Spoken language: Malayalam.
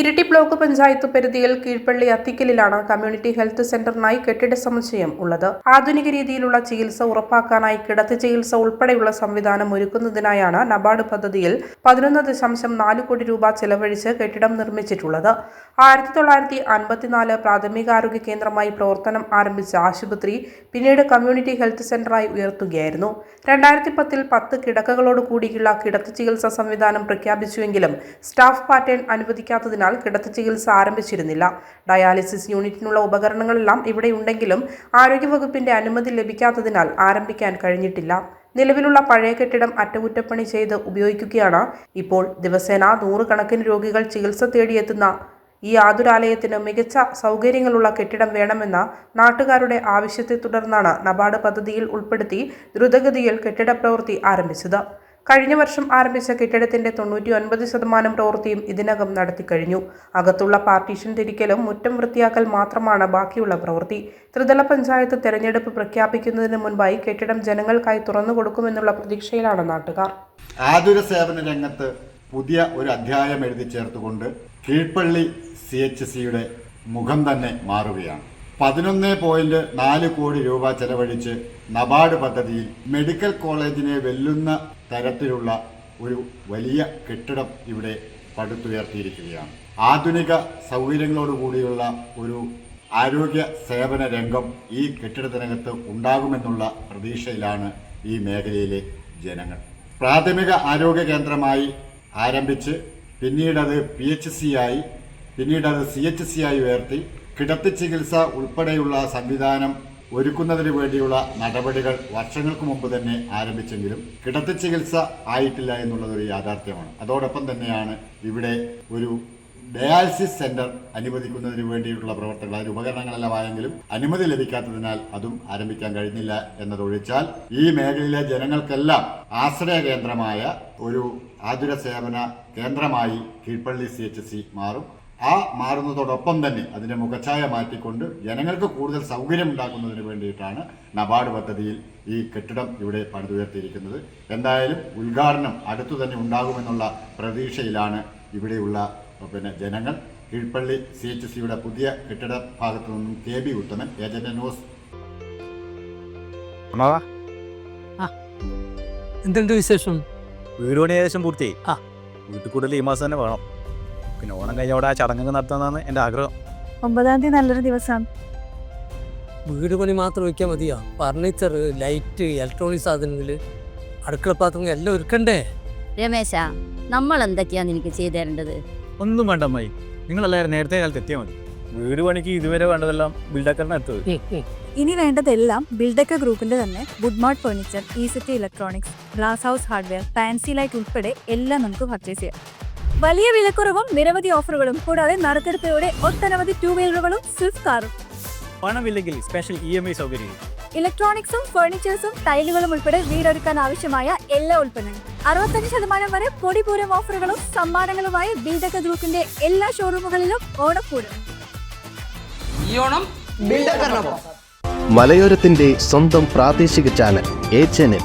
ഇരിട്ടി ബ്ലോക്ക് പഞ്ചായത്ത് പരിധിയിൽ കീഴ്പള്ളി അത്തിക്കലിലാണ് കമ്മ്യൂണിറ്റി ഹെൽത്ത് സെന്ററിനായി കെട്ടിട സമുച്ചയം ഉള്ളത്. ആധുനിക രീതിയിലുള്ള ചികിത്സ ഉറപ്പാക്കാനായി കിടത്തി ചികിത്സ ഉൾപ്പെടെയുള്ള സംവിധാനം ഒരുക്കുന്നതിനായാണ് നബാർഡ് പദ്ധതിയിൽ പതിനൊന്ന് ദശാംശം നാല് കോടി രൂപ ചെലവഴിച്ച് കെട്ടിടം നിർമ്മിച്ചിട്ടുള്ളത്. ആയിരത്തി തൊള്ളായിരത്തി അൻപത്തിനാല് പ്രാഥമികാരോഗ്യ കേന്ദ്രമായി പ്രവർത്തനം ആരംഭിച്ച ആശുപത്രി പിന്നീട് കമ്മ്യൂണിറ്റി ഹെൽത്ത് സെന്ററായി ഉയർത്തുകയായിരുന്നു. രണ്ടായിരത്തി പത്തിൽ പത്ത് കിടക്കകളോട് കൂടിയുള്ള കിടത്തി ചികിത്സാ സംവിധാനം പ്രഖ്യാപിച്ചുവെങ്കിലും സ്റ്റാഫ് പാറ്റേൺ അനുവദിക്കാത്തതിനാൽ കിടത്തി ചികിത്സ ആരംഭിച്ചിരുന്നില്ല. ഡയാലിസിസ് യൂണിറ്റിനുള്ള ഉപകരണങ്ങളെല്ലാം ഇവിടെയുണ്ടെങ്കിലും ആരോഗ്യവകുപ്പിന്റെ അനുമതി ലഭിക്കാത്തതിനാൽ ആരംഭിക്കാൻ കഴിഞ്ഞിട്ടില്ല. നിലവിലുള്ള പഴയ കെട്ടിടം അറ്റകുറ്റപ്പണി ചെയ്ത് ഉപയോഗിക്കുകയാണ്. ഇപ്പോൾ ദിവസേന നൂറുകണക്കിന് രോഗികൾ ചികിത്സ തേടിയെത്തുന്ന ഈ ആതുരാലയത്തിന് മികച്ച സൗകര്യങ്ങളുള്ള കെട്ടിടം വേണമെന്ന നാട്ടുകാരുടെ ആവശ്യത്തെ തുടർന്നാണ് നബാർഡ് പദ്ധതിയിൽ ഉൾപ്പെടുത്തി ദ്രുതഗതിയിൽ കെട്ടിട പ്രവൃത്തി ആരംഭിച്ചത്. കഴിഞ്ഞ വർഷം ആരംഭിച്ച കെട്ടിടത്തിന്റെ തൊണ്ണൂറ്റി ഒൻപത് ശതമാനം പ്രവൃത്തിയും ഇതിനകം നടത്തിക്കഴിഞ്ഞു അകത്തുള്ള പാർട്ടീഷൻ തിരിക്കലും മുറ്റം വൃത്തിയാക്കൽ മാത്രമാണ് ബാക്കിയുള്ള പ്രവൃത്തി. ത്രിതല പഞ്ചായത്ത് തെരഞ്ഞെടുപ്പ് പ്രഖ്യാപിക്കുന്നതിന് മുൻപായി കെട്ടിടം ജനങ്ങൾക്കായി തുറന്നു കൊടുക്കുമെന്നുള്ള പ്രതീക്ഷയിലാണ് നാട്ടുകാർ. ആതുര സേവന രംഗത്ത് പുതിയ ഒരു അധ്യായം എഴുതി ചേർത്തുകൊണ്ട് കീഴ്പള്ളി സി എച്ച് സിയുടെ മുഖം തന്നെ മാറുകയാണ്. പതിനൊന്ന് പോയിന്റ് നാല് കോടി രൂപ ചെലവഴിച്ച് നബാർഡ് പദ്ധതിയിൽ മെഡിക്കൽ കോളേജിനെ വെല്ലുന്ന തരത്തിലുള്ള ഒരു വലിയ കെട്ടിടം ഇവിടെ പടുത്തുയർത്തിയിരിക്കുകയാണ്. ആധുനിക സൗകര്യങ്ങളോടുകൂടിയുള്ള ഒരു ആരോഗ്യ സേവന രംഗം ഈ കെട്ടിടത്തിനകത്ത് ഉണ്ടാകുമെന്നുള്ള പ്രതീക്ഷയിലാണ് ഈ മേഖലയിലെ ജനങ്ങൾ. പ്രാഥമിക ആരോഗ്യ കേന്ദ്രമായി ആരംഭിച്ച് പിന്നീടത് പി എച്ച് സി ആയി പിന്നീടത് സി എച്ച് സി ആയി ഉയർത്തി. കിടത്തി ചികിത്സ ഉൾപ്പെടെയുള്ള സംവിധാനം ഒരുക്കുന്നതിന് വേണ്ടിയുള്ള നടപടികൾ വർഷങ്ങൾക്ക് മുമ്പ് തന്നെ ആരംഭിച്ചെങ്കിലും കിടത്തി ചികിത്സ ആയിട്ടില്ല എന്നുള്ളത് ഒരു യാഥാർത്ഥ്യമാണ്. അതോടൊപ്പം തന്നെയാണ് ഇവിടെ ഒരു ഡയാലിസിസ് സെന്റർ അനുവദിക്കുന്നതിന് വേണ്ടിയിട്ടുള്ള പ്രവർത്തനങ്ങൾ അതിന് ഉപകരണങ്ങളെല്ലാം ആയെങ്കിലും അനുമതി ലഭിക്കാത്തതിനാൽ അതും ആരംഭിക്കാൻ കഴിഞ്ഞില്ല എന്നതൊഴിച്ചാൽ ഈ മേഖലയിലെ ജനങ്ങൾക്കെല്ലാം ആശ്രയ കേന്ദ്രമായ ഒരു ആതുര സേവന കേന്ദ്രമായി കീഴ്പള്ളി സി എച്ച് സി മാറും. ആ മാറുന്നതോടൊപ്പം തന്നെ അതിന്റെ മുഖച്ഛായ മാറ്റിക്കൊണ്ട് ജനങ്ങൾക്ക് കൂടുതൽ സൗകര്യം ഉണ്ടാക്കുന്നതിന് വേണ്ടിയിട്ടാണ് നബാർഡ് പദ്ധതിയിൽ ഈ കെട്ടിടം ഇവിടെ പണിതുയർത്തിയിരിക്കുന്നത്. എന്തായാലും ഉദ്ഘാടനം അടുത്തു തന്നെ ഉണ്ടാകുമെന്നുള്ള പ്രതീക്ഷയിലാണ് ഇവിടെയുള്ള പിന്നെ ജനങ്ങൾ. കീഴ്പള്ളി സി എച്ച് സിയുടെ പുതിയ കെട്ടിട ഭാഗത്തു നിന്നും K B Uthaman agent news. എന്തുണ്ട് വിശേഷം? വീട് പണി ഏകദേശം പൂർത്തിയായി. ആ. വീട്ടിൽ കൂടുതൽ ഈ മാസം തന്നെ വേണം. പിന്നെ ഓണം കഴിഞ്ഞവിടെ ആ ചടങ്ങൊക്കെ നടത്താന്നാണ് എന്റെ ആഗ്രഹം. ഒമ്പതാം തീയതി നല്ലൊരു ദിവസമാണ് വീട് പണി മാത്രം വയ്ക്കാൻ മതിയാ? ഫർണിച്ചർ ലൈറ്റ് ഇലക്ട്രോണിക് സാധനങ്ങൾ അടുക്കള പാത്രങ്ങൾ എല്ലാം ഒരുക്കണ്ടേ? രമേശ നമ്മൾ എന്തൊക്കെയാണ് എനിക്ക് ചെയ്തു തരേണ്ടത്? ഒന്നും വേണ്ട അമ്മായി. നിങ്ങളെല്ലാവരും നേരത്തെ കാലത്ത് എത്തിയാൽ മതി. വീട് പണിക്ക് ഇതുവരെ വേണ്ടതെല്ലാം ബിൽഡക്കറിനെ എടുത്തത് ഇനി വേണ്ടതെല്ലാം ബിൽഡക്ക ഗ്രൂപ്പിന്റെ തന്നെ Woodmart furniture ഈസിറ്റി electronics glass house hardware fancy light ഉൾപ്പെടെ എല്ലാം നമുക്ക് പർച്ചേസ് ചെയ്യാം. വലിയ വിലക്കുറവും നിരവധി ഓഫറുകളും കൂടാതെ നറുക്കെടുപ്പിലൂടെ ഒട്ടനവധി ടൂ വീലറുകളും സ്വിഫ്റ്റ് കാറും. പണമില്ലെങ്കിൽ സ്പെഷ്യൽ ഇ എം ഐ സൗകര്യം. ഇലക്ട്രോണിക്സും ഫർണിച്ചേഴ്സും ടൈലുകളും ഉൾപ്പെടെ വീടൊരുക്കാൻ ആവശ്യമായ എല്ലാ ഉൽപ്പന്നങ്ങളും. അറുപത്തഞ്ച് ശതമാനം വരെ പൊടിപൂരം ഓഫറുകളും സമ്മാനങ്ങളുമായി ബിൽഡക്ക ഗ്രൂപ്പിന്റെ എല്ലാ ഷോറൂമുകളിലും ഓണക്കൂടും. ഈ ഓണം മലയോരത്തിന്റെ സ്വന്തം പ്രാദേശിക ചാനൽ എ ചാനൽ.